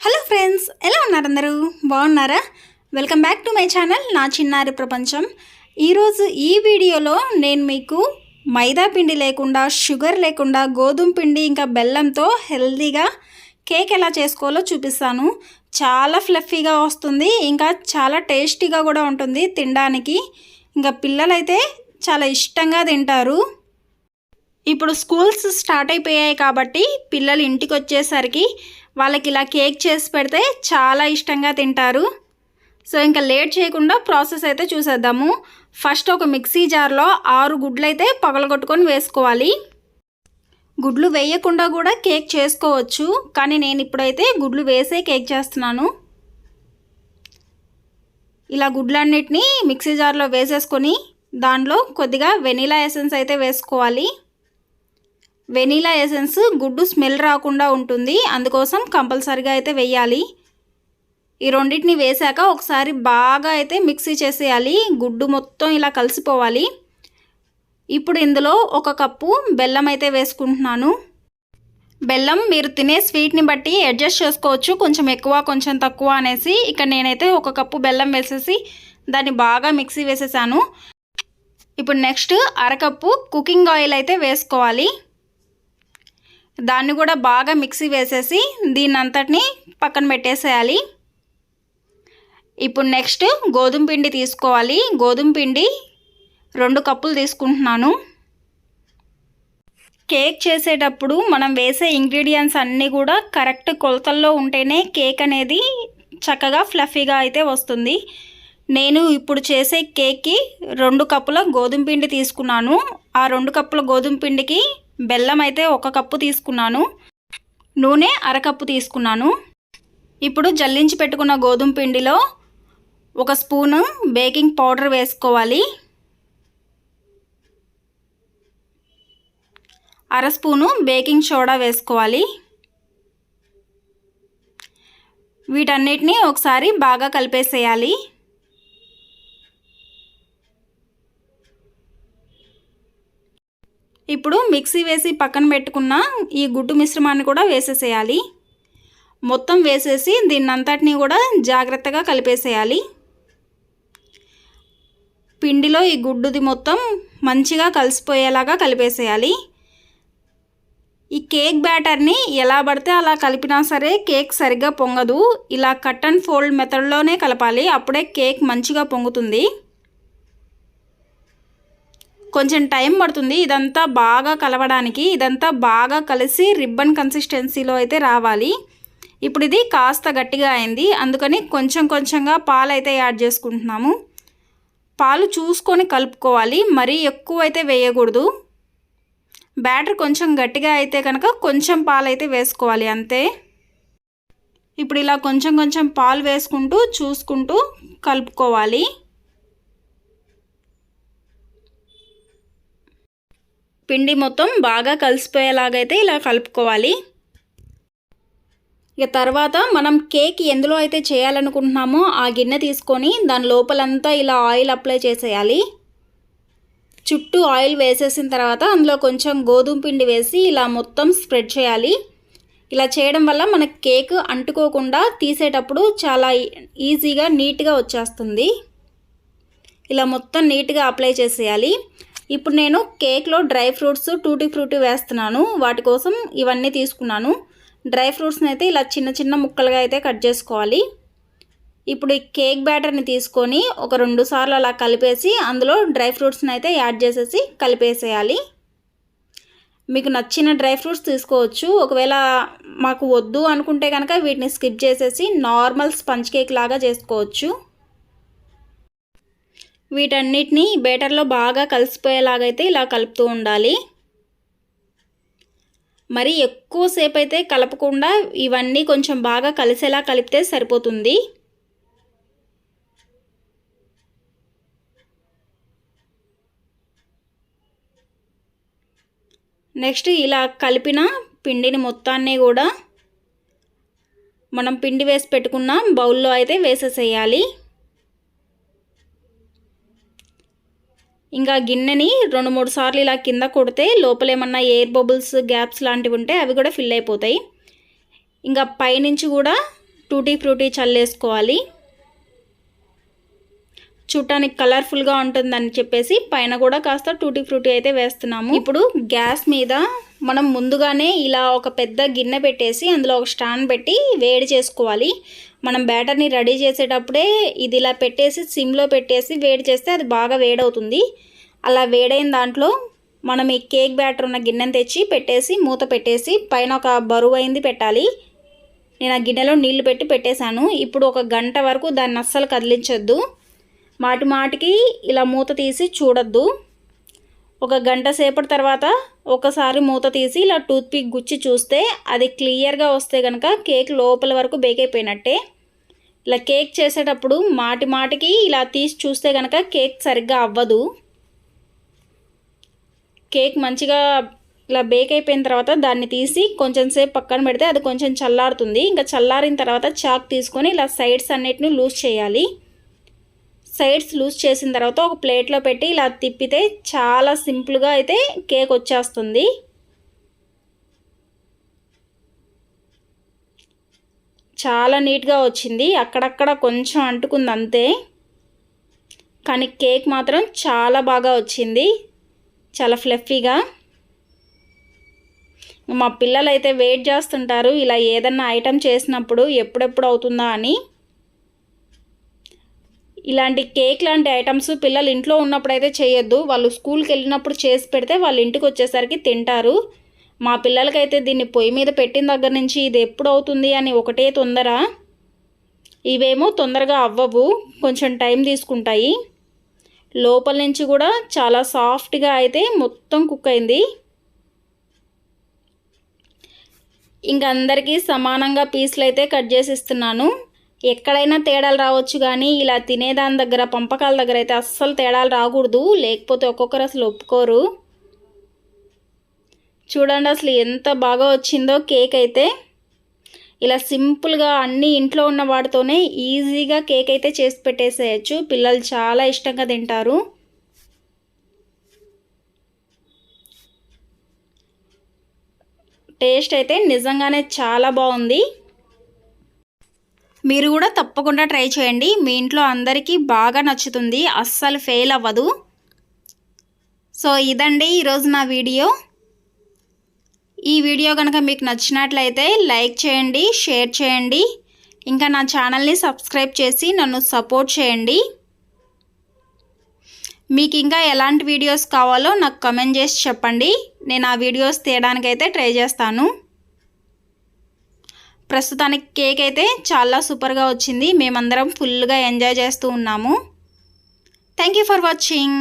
Hello friends ఎలా ఉన్నారు అందరూ? బాగున్నారా? Welcome back to my channel నా చిన్నారి ప్రపంచం. ఈరోజు ఈ వీడియోలో నేను మీకు మైదా పిండి లేకుండా షుగర్ లేకుండా గోధుమ పిండి ఇంకా బెల్లంతో హెల్తీగా కేక్ ఎలా చేసుకోవాలో చూపిస్తాను. చాలా ఫ్లఫీగా వస్తుంది ఇంకా చాలా టేస్టీగా కూడా ఉంటుంది తినడానికి. ఇంకా పిల్లలైతే చాలా ఇష్టంగా తింటారు. ఇప్పుడు స్కూల్స్ స్టార్ట్ అయిపోయాయి కాబట్టి పిల్లలు ఇంటికి వచ్చేసరికి వాళ్ళకి ఇలా కేక్ చేసి పెడితే చాలా ఇష్టంగా తింటారు. సో ఇంకా లేట్ చేయకుండా ప్రాసెస్ అయితే చూసేద్దాము. ఫస్ట్ ఒక మిక్సీ జార్లో ఆరు గుడ్లు అయితే పగలగొట్టుకొని వేసుకోవాలి. గుడ్లు వేయకుండా కూడా కేక్ చేసుకోవచ్చు కానీ నేను ఇప్పుడైతే గుడ్లు వేసే కేక్ చేస్తున్నాను. ఇలా గుడ్లన్నిటినీ మిక్సీ జార్లో వేసేసుకొని దాంట్లో కొద్దిగా వెనీలా ఎసెన్స్ అయితే వేసుకోవాలి. వెనీలా ఎసెన్స్ గుడ్డు స్మెల్ రాకుండా ఉంటుంది. అందుకోసం కంపల్సరిగా అయితే వేయాలి. ఈ రెండింటిని వేశాక ఒకసారి బాగా అయితే మిక్సీ చేసేయాలి. గుడ్డు మొత్తం ఇలా కలిసిపోవాలి. ఇప్పుడు ఇందులో ఒక కప్పు బెల్లం అయితే వేసుకుంటున్నాను. బెల్లం మీరు తినే స్వీట్ని బట్టి అడ్జస్ట్ చేసుకోవచ్చు. కొంచెం ఎక్కువ కొంచెం తక్కువ అనేసి ఇక్కడ నేనైతే ఒక కప్పు బెల్లం వేసేసి దాన్ని బాగా మిక్సీ వేసేసాను. ఇప్పుడు నెక్స్ట్ అరకప్పు కుకింగ్ ఆయిల్ అయితే వేసుకోవాలి. దాన్ని కూడా బాగా మిక్సీ వేసేసి దీన్ని అంతటిని పక్కన పెట్టేసేయాలి. ఇప్పుడు నెక్స్ట్ గోధుమ పిండి తీసుకోవాలి. గోధుమ పిండి రెండు కప్పులు తీసుకుంటున్నాను. కేక్ చేసేటప్పుడు మనం వేసే ఇంగ్రీడియంట్స్ అన్నీ కూడా కరెక్ట్ కొలతల్లో ఉంటేనే కేక్ అనేది చక్కగా ఫ్లఫీగా అయితే వస్తుంది. నేను ఇప్పుడు చేసే కేక్కి రెండు కప్పుల గోధుమ పిండి తీసుకున్నాను. ఆ రెండు కప్పుల గోధుమ పిండికి బెల్లం అయితే ఒక కప్పు తీసుకున్నాను. నూనె అరకప్పు తీసుకున్నాను. ఇప్పుడు జల్లించి పెట్టుకున్న గోధుమ పిండిలో ఒక స్పూను బేకింగ్ పౌడర్ వేసుకోవాలి. అర స్పూను బేకింగ్ సోడా వేసుకోవాలి. వీటన్నిటిని ఒకసారి బాగా కలిపేసేయాలి. ఇప్పుడు మిక్సీ వేసి పక్కన పెట్టుకున్న ఈ గుడ్డు మిశ్రమాన్ని కూడా వేసేసేయాలి. మొత్తం వేసేసి దీన్నంతటినీ కూడా జాగ్రత్తగా కలిపేసేయాలి. పిండిలో ఈ గుడ్డుది మొత్తం మంచిగా కలిసిపోయేలాగా కలిపేసేయాలి. ఈ కేక్ బ్యాటర్ని ఎలా పడితే అలా కలిపినా సరే కేక్ సరిగ్గా పొంగదు. ఇలా కట్ అండ్ ఫోల్డ్ మెథడ్లోనే కలపాలి. అప్పుడే కేక్ మంచిగా పొంగుతుంది. కొంచెం టైం పడుతుంది. ఇదంతా బాగా కలవడానికి ఇదంతా బాగా కలిసి రిబ్బన్ కన్సిస్టెన్సీలో అయితే రావాలి. ఇప్పుడు ఇది కాస్త గట్టిగా అయింది. అందుకని కొంచెం కొంచెంగా పాలు అయితే యాడ్ చేసుకుంటున్నాము. పాలు చూసుకొని కలుపుకోవాలి. మరీ ఎక్కువ అయితే వేయకూడదు. బ్యాటర్ కొంచెం గట్టిగా అయితే కనుక కొంచెం పాలు అయితే వేసుకోవాలి. అంతే. ఇప్పుడు ఇలా కొంచెం కొంచెం పాలు వేసుకుంటూ చూసుకుంటూ కలుపుకోవాలి. పిండి మొత్తం బాగా కలిసిపోయేలాగైతే ఇలా కలుపుకోవాలి. ఇక తర్వాత మనం కేక్ ఎందులో అయితే చేయాలనుకుంటున్నామో ఆ గిన్నె తీసుకొని దాని లోపలంతా ఇలా ఆయిల్ అప్లై చేసేయాలి. చుట్టూ ఆయిల్ వేసేసిన తర్వాత అందులో కొంచెం గోధుమ పిండి వేసి ఇలా మొత్తం స్ప్రెడ్ చేయాలి. ఇలా చేయడం వల్ల మన కేక్ అంటుకోకుండా తీసేటప్పుడు చాలా ఈజీగా నీట్గా వచ్చేస్తుంది. ఇలా మొత్తం నీట్గా అప్లై చేసేయాలి. ఇప్పుడు నేను కేక్లో డ్రై ఫ్రూట్స్ టూటీ ఫ్రూటీ వేస్తున్నాను. వాటి కోసం ఇవన్నీ తీసుకున్నాను. డ్రై ఫ్రూట్స్ని అయితే ఇలా చిన్న చిన్న ముక్కలుగా అయితే కట్ చేసుకోవాలి. ఇప్పుడు ఈ కేక్ బ్యాటర్ని తీసుకొని ఒక రెండు సార్లు అలా కలిపేసి అందులో డ్రై ఫ్రూట్స్ని అయితే యాడ్ చేసేసి కలిపేసేయాలి. మీకు నచ్చిన డ్రై ఫ్రూట్స్ తీసుకోవచ్చు. ఒకవేళ మాకు వద్దు అనుకుంటే కనుక వీటిని స్కిప్ చేసేసి నార్మల్ స్పంజ్ కేక్ లాగా చేసుకోవచ్చు. వీటన్నిటిని బేటర్లో బాగా కలిసిపోయేలాగైతే ఇలా కలుపుతూ ఉండాలి. మరి ఎక్కువసేపు అయితే కలపకుండా ఇవన్నీ కొంచెం బాగా కలిసేలా కలిపితే సరిపోతుంది. నెక్స్ట్ ఇలా కలిపిన పిండిని మొత్తాన్ని కూడా మనం పిండి వేసి పెట్టుకున్న బౌల్లో అయితే వేసేసేయాలి. ఇంకా గిన్నెని రెండు మూడు సార్లు ఇలా కింద కొడితే లోపల ఏమన్నా ఎయిర్ బబుల్స్ గ్యాప్స్ లాంటివి ఉంటే అవి కూడా ఫిల్ అయిపోతాయి. ఇంకా పైనుంచి కూడా టూటీ ఫ్రూటీ చల్లేసుకోవాలి. చూడటానికి కలర్ఫుల్గా ఉంటుందని చెప్పేసి పైన కూడా కాస్త టూటీ ఫ్రూటీ అయితే వేస్తున్నాము. ఇప్పుడు గ్యాస్ మీద మనం ముందుగానే ఇలా ఒక పెద్ద గిన్నె పెట్టేసి అందులో ఒక స్టాండ్ పెట్టి వేడి చేసుకోవాలి. మనం బ్యాటర్ని రెడీ చేసేటప్పుడే ఇది ఇలా పెట్టేసి సిమ్లో పెట్టేసి వేడి చేస్తే అది బాగా వేడవుతుంది. అలా వేడైన దాంట్లో మనం ఈ కేక్ బ్యాటర్ ఉన్న గిన్నెని తెచ్చి పెట్టేసి మూత పెట్టేసి పైన ఒక బరువు అయింది పెట్టాలి. నేను ఆ గిన్నెలో నీళ్ళు పెట్టి పెట్టేశాను. ఇప్పుడు ఒక గంట వరకు దాన్ని అస్సలు కదిలించొద్దు. మాటి మాటికి ఇలా మూత తీసి చూడొద్దు. ఒక గంట సేపటి తర్వాత ఒకసారి మూత తీసి ఇలా టూత్పిక్ గుచ్చి చూస్తే అది క్లియర్గా వస్తే కనుక కేక్ లోపల వరకు బేక్ అయిపోయినట్టే. ఇలా కేక్ చేసేటప్పుడు మాటి మాటికి ఇలా తీసి చూస్తే కనుక కేక్ సరిగ్గా అవ్వదు. కేక్ మంచిగా ఇలా బేక్ అయిపోయిన తర్వాత దాన్ని తీసి కొంచెం సేపు పక్కన పెడితే అది కొంచెం చల్లారుతుంది. ఇంకా చల్లారిన తర్వాత చాక్ తీసుకొని ఇలా సైడ్స్ అన్నిటిని లూజ్ చేయాలి. సైడ్స్ లూజ్ చేసిన తర్వాత ఒక ప్లేట్లో పెట్టి ఇలా తిప్పితే చాలా సింపుల్గా అయితే కేక్ వచ్చేస్తుంది. చాలా నీట్గా వచ్చింది. అక్కడక్కడ కొంచెం అంటుకుంది అంతే. కానీ కేక్ మాత్రం చాలా బాగా వచ్చింది. చాలా ఫ్లఫీగా. మా పిల్లలు అయితే వెయిట్ చేస్తుంటారు. ఇలా ఏదన్నా ఐటెం చేసినప్పుడు ఎప్పుడెప్పుడు అవుతుందా అని. ఇలాంటి కేక్ లాంటి ఐటమ్స్ పిల్లలు ఇంట్లో ఉన్నప్పుడు అయితే చేయొద్దు. వాళ్ళు స్కూల్కి వెళ్ళినప్పుడు చేసి పెడితే వాళ్ళ ఇంటికి వచ్చేసరికి తింటారు. మా పిల్లలకైతే దీన్ని పొయ్యి మీద పెట్టిన దగ్గర నుంచి ఇది ఎప్పుడు అవుతుంది అని ఒకటే తొందర. ఇవేమో తొందరగా అవ్వవు కొంచెం టైం తీసుకుంటాయి. లోపల నుంచి కూడా చాలా సాఫ్ట్గా అయితే మొత్తం కుక్ అయింది. ఇంక అందరికీ సమానంగా పీసులు అయితే కట్ చేసి ఇస్తున్నాను. ఎక్కడైనా తేడాలు రావచ్చు కానీ ఇలా తినేదాని దగ్గర పంపకాల దగ్గర అయితే అస్సలు తేడాలు రాకూడదు. లేకపోతే ఒక్కొక్కరు అసలు ఒప్పుకోరు. చూడండి అసలు ఎంత బాగా వచ్చిందో కేక్ అయితే. ఇలా సింపుల్గా అన్నీ ఇంట్లో ఉన్న వాటితోనే ఈజీగా కేక్ అయితే చేసి పెట్టేసేయచ్చు. పిల్లలు చాలా ఇష్టంగా తింటారు. టేస్ట్ అయితే నిజంగానే చాలా బాగుంది. మీరు కూడా తప్పకుండా ట్రై చేయండి. మీ ఇంట్లో అందరికీ బాగా నచ్చుతుంది. అస్సలు ఫెయిల్ అవ్వదు. సో ఇదండి ఈరోజు నా వీడియో. ఈ వీడియో కనుక మీకు నచ్చినట్లయితే లైక్ చేయండి షేర్ చేయండి. ఇంకా నా ఛానల్ని సబ్స్క్రైబ్ చేసి నన్ను సపోర్ట్ చేయండి. మీకు ఇంకా ఎలాంటి వీడియోస్ కావాలో నాకు కమెంట్ చేసి చెప్పండి. నేను ఆ వీడియోస్ తీయడానికైతే ట్రై చేస్తాను. ప్రస్తుతానికి కేక్ అయితే చాలా సూపర్గా వచ్చింది. మేమందరం ఫుల్గా ఎంజాయ్ చేస్తూ ఉన్నాము. Thank you for watching.